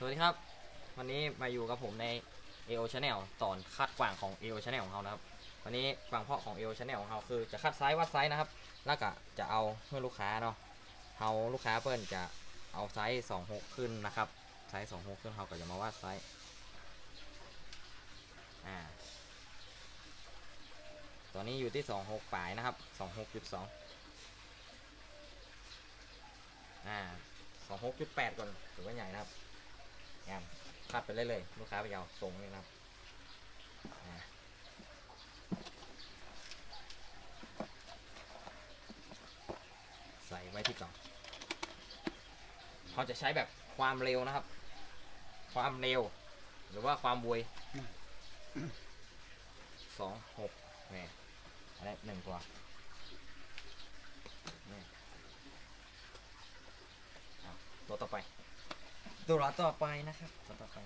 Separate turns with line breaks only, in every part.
สวัสดีครับ วันนี้มาอยู่กับผมใน AO Channel ตอนคัดกว่างของ AO Channel ของเรานะครับ วันนี้กว่างเพาะของ AO Channel ของเราคือจะคัดไซส์วัดไซส์นะครับ แล้วก็จะเอาเพื่อลูกค้าเนาะเอาลูกค้าเพิ่นจะเอาไซส์26 ขึ้นนะครับไซส์26 ขึ้นเราก็จะมาวัดไซส์อ่าตอนนี้อยู่ที่ 26ปลายนะครับ 26.2อ่า26.8 ก่อนถือว่าใหญ่นะครับ งามคัดไปเรื่อยๆลูกค้าไปยาวทรงเลยนะครับใส่ไว้ที่กล่องเขาจะใช้แบบความเร็วนะครับ ความเร็ว หรือว่าความบวยสองหกนี่อันนี้หนึ่งตัวนี่อะตัวต่อไป ตัวต่อไปนะครับตัวต่อไป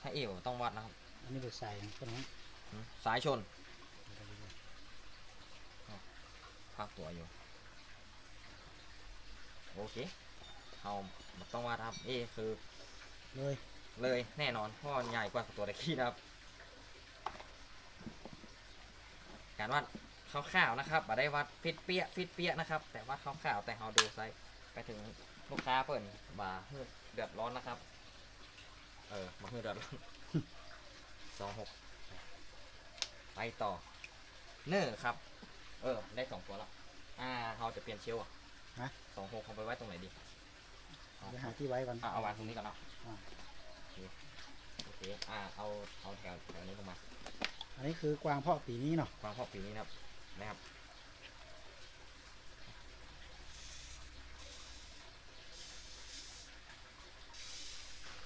ถ้าเอวต้องวัดนะครับ
อันนี้ไปใส่ก็น้อง
หืมสายชนพักตัวอยู่ โอเคเอามันต้องวัดครับ เอคือ
เลย
เลยแน่นอนเพราะใหญ่กว่าตัวตะกี้นะครับ การวัด คร่าวๆนะครับมาได้วัดฟิตเปี้ยฟิตเปี้ยนะครับ แต่วัดคร่าวๆแต่เราดูไซส์ไปถึงลูกค้าเปิ่นบ่าฮืดเดือดร้อนนะครับ เออมาฮืดเดือดร้อนสองหกไปต่อ เนอร์ครับ เออ ได้สองตัวแล้วอ่าเราจะเปลี่ยนเชลล์อะ
ฮะ
สองหกเขาไปไว้ตรงไหนดีเอา
ไปหาที่ไว้ก่อน
อะเอาวางตรงนี้ก่อนเนาะ
อ่า
โอเคโอเคอ่าเอาเอาแถวแถวนี้ลงมา
อันนี้คือกวางเพาะปีนี้เนาะ
ความพอปีนี้นะครับ นะครับ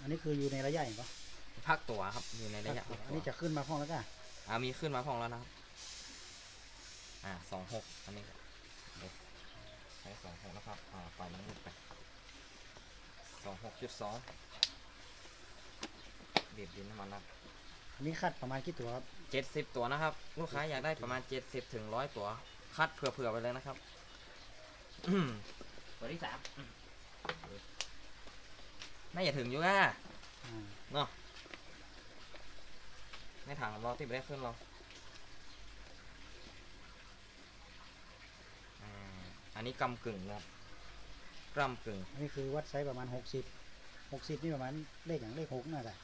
อันนี้คืออยู่ในระยะอย่างก็
พักตัวครับอยู่ในระยะพัก
อัน
ตัว
นี้จะขึ้นมาพ่องแล้วก็
อ่ามีขึ้นมาพองแล้วนะครับ อ่าสองหกอันนี้เดี๋ยวใช้สองหกนะครับ อ่าปล่อยมันหลุดไปสองหกจุดสองเบียดดินน้ำมันนะ
อันนี้คัดประมาณกี่ตัวครับ
เจ็ดสิบตัวนะครับ ลูกค้าอยากได้ประมาณเจ็ดสิบถึงร้อยตัว คัดเผื่อๆไปเลยนะครับอืมตัวที่สามอืมน่าจะถึงอยู่อะ
อ่า
เนาะในถังเราที่ไม่ได้ขึ้นเราอ่าอันนี้กำกึ่งนะครับกำกึ่ง
อันนี้คือวัดไซส์ประมาณ60 60นี่ประมาณเลขอย่างเลขหกน่าจะ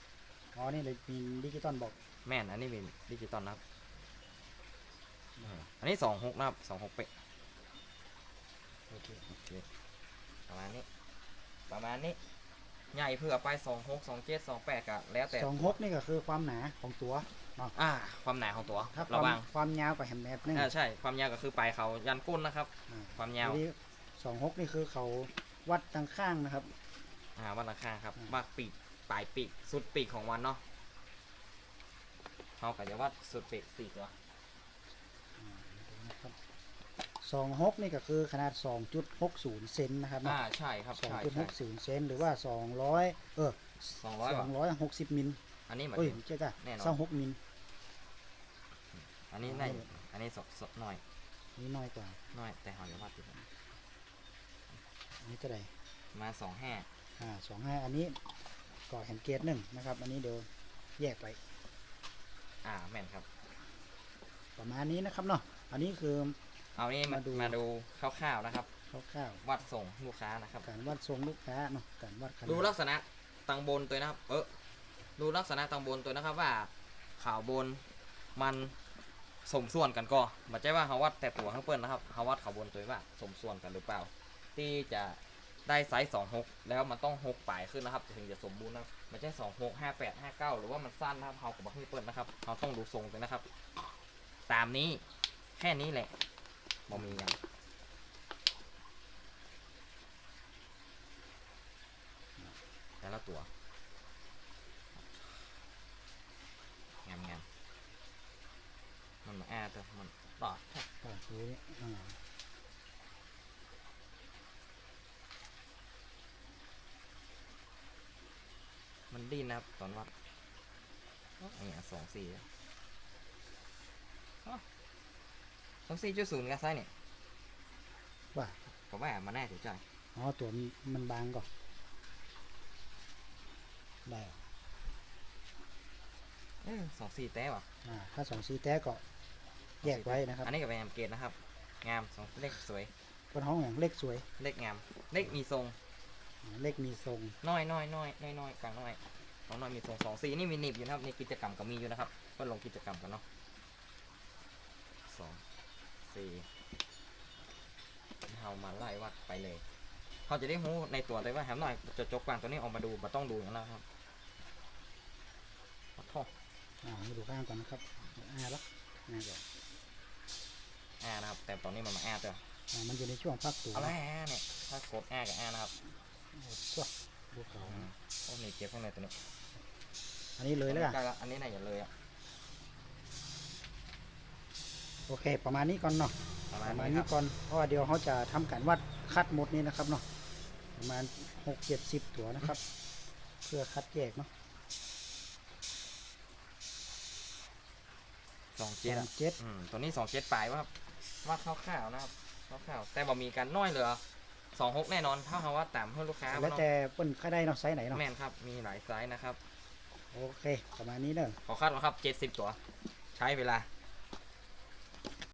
อ๋อ นี่เลยมีดิจิตอลบอก
แม่นอันนี้เป็นดิจิตอลนะครับอ่าอันนี้สองหกนะครับสองหกเป๊ะ
โอเค
โอเคประมาณนี้ ประมาณนี้ ใหญ่เพื่อไปสองหกสองเจ็ดสองแปดก็แล้วแต่
สองหกนี่ก็คือความหนาของตัว
อ่า ความหนาของตัว
ถ้าค
ระ
วาม
วัง
ความยาวกับแฮมแมปนึง
อ่าใช่ ความยาวก็คือปลายเขายันก้นนะครับ
อ่า
ความยาว
ทีนี้สองหกนี่คือเขาวัดทางข้างนะครับ
อ่าวันละข้างครับ
อืม
ว่าปีก ปลายปีกสุดปีกของวันเนาะเขาก็จะวัดสุดปีกสี่ตัว
สองหกนี่ก็คือขนาด 2.60 เซนนะครับ
อ่าใช่ครับ
สอง
ใช่
จุดห
ใช่
กศูนย์เซนหรือว่า 200 เออ
สองร้อย
ส
บา
อ
ท
งร้อยหกสิบมิล
อันนี้หมาย
เอ้ย
ถึง
เจ๊จ้ะ
แน่นอน
เศร้าหกมิล
อันนี้ได้อยู่อันนี้สดสดหน่อย
นี่น้อยกว่า
หน่อย แต่เขาจะวัดอยู่
อันนี้เท่าไหร่
มาสองห้า
อ่าสองห้าอันนี้ ก่อแฮนเกตหนึ่งนะครับ อันนี้เดี๋ยวแยกไป
อ่าแม่นครับ
ประมาณนี้นะครับเนาะอันนี้คือ
เอานี่มา
มาดู
มาดูคร่าวๆนะครับ
คร่าว
วัดส่งลูกค้านะครับ
ๆการวัดทรงลูกค้าเนาะการวัดขนาด
ดูลักษณะตังบนตัวนะครับ เออดูลักษณะตังบนตัวนะครับว่าข่าวบนมันสมส่วนกันก็ไม่ใช่ว่าเขาวัดแต่ตัวข้างเปิ้ลนะครับเขาวัดข่าวบนตัวว่าสมส่วนกันหรือเปล่า ที่จะ ได้ไซส์สองหกแล้วมันต้องหกปลายขึ้นนะครับถึงจะสมบูรณ์นะครับไม่ใช่สองหกห้าแปดห้าเก้าหรือว่ามันสั้นนะครับเขากับบักให้เปิ้ลนะครับเขาต้องดูทรงไปนะครับ ตามนี้แค่นี้แหละบ่มีอย่างแต่ละตัวงามงามมันมาแอดแต่มันต่อด
ก็คืออ่า
มันดิ้นนะครับตอนวัดนี่อะสองสี่สองสี่จุดศูนย์กันไซส์เนี่ย
ว่า
ก็ว่ามาแน่ถือใจ
อ๋อตัวมันมันบางก่อนได้เหรอ
เออสองสี่แต้ว่ะ
อ่าถ้าสองซีแต้ก็แยกไว้นะครับ
อันนี้ก็เป็นงามเกตนะครับ งามสองเลขสวย
บนห้องอย่างเลขสวย
เลขงาม เลขมีทรง
อ่า เลขมีทรง
น้อยน้อยน้อยน้อยน้อยกลางน้อยสองน้อยมีทรงสองสี่นี่มีหนีบอยู่นะครับนี่กิจกรรมก็มีอยู่นะครับ ก็ลงกิจกรรมกันเนาะสองสี่เอามาไล่วัดไปเลยเขาจะได้รู้ในตัวเลยว่าแหมหน่อยจะจกกลางตัวนี้ออกมาดูมาต้องดูอย่างนั้นนะครับขอโทษ
อ่ามาดูข้างก่อนนะครับอ่าละอ่าก่อน
แอร์นะครับ แต่ตอนนี้มันมาแอร์ตัว
อ่ามันอยู่ในช่วงพักตัว
เอาละแอร์เนี่ยถ้ากดแอร์กับแอร์นะครับ
โอ้สว ดูเขา
อืมโอ้นี่เก็บข้างในตัวนี้
อันนี้เลยแล้วกัน
ใกละอันนี้น่าจะเลยอะ
โอเค ประมาณนี้ก่อนเนาะ
ประ
ป
มาณ
ระมาณ
นี้ค
นี้
รับ
ก่อน เพราะว่าเดี๋ยวเขาจะทำการวัดคัดหมดนี้นะครับเนาะ ประมาณหกเจ็ดสิบตัวนะครับ เพื่อคัดแยกเนาะ
สอง
ส
เจ็ด
อ
อะ
งเจ็ด
อืมตัวนี้สองเจ็ดปลายว่าครับว่าคร่าวๆนะครับคร่าวๆแต่บ่มีการน้อยเหลือ สองหกแน่นอนถ้าเขาว่าตามเพื่อลูกค้า
แล้ว
เนาะ
แต่เปิ้นค่าได้เนาะไซส์ไหนเนาะ
แม่นครับมีหลายไซส์นะครับ
โอเค ประมาณนี้เนอะ
ขอคาดว่าครับเจ็ดสิบตัว ใช้เวลา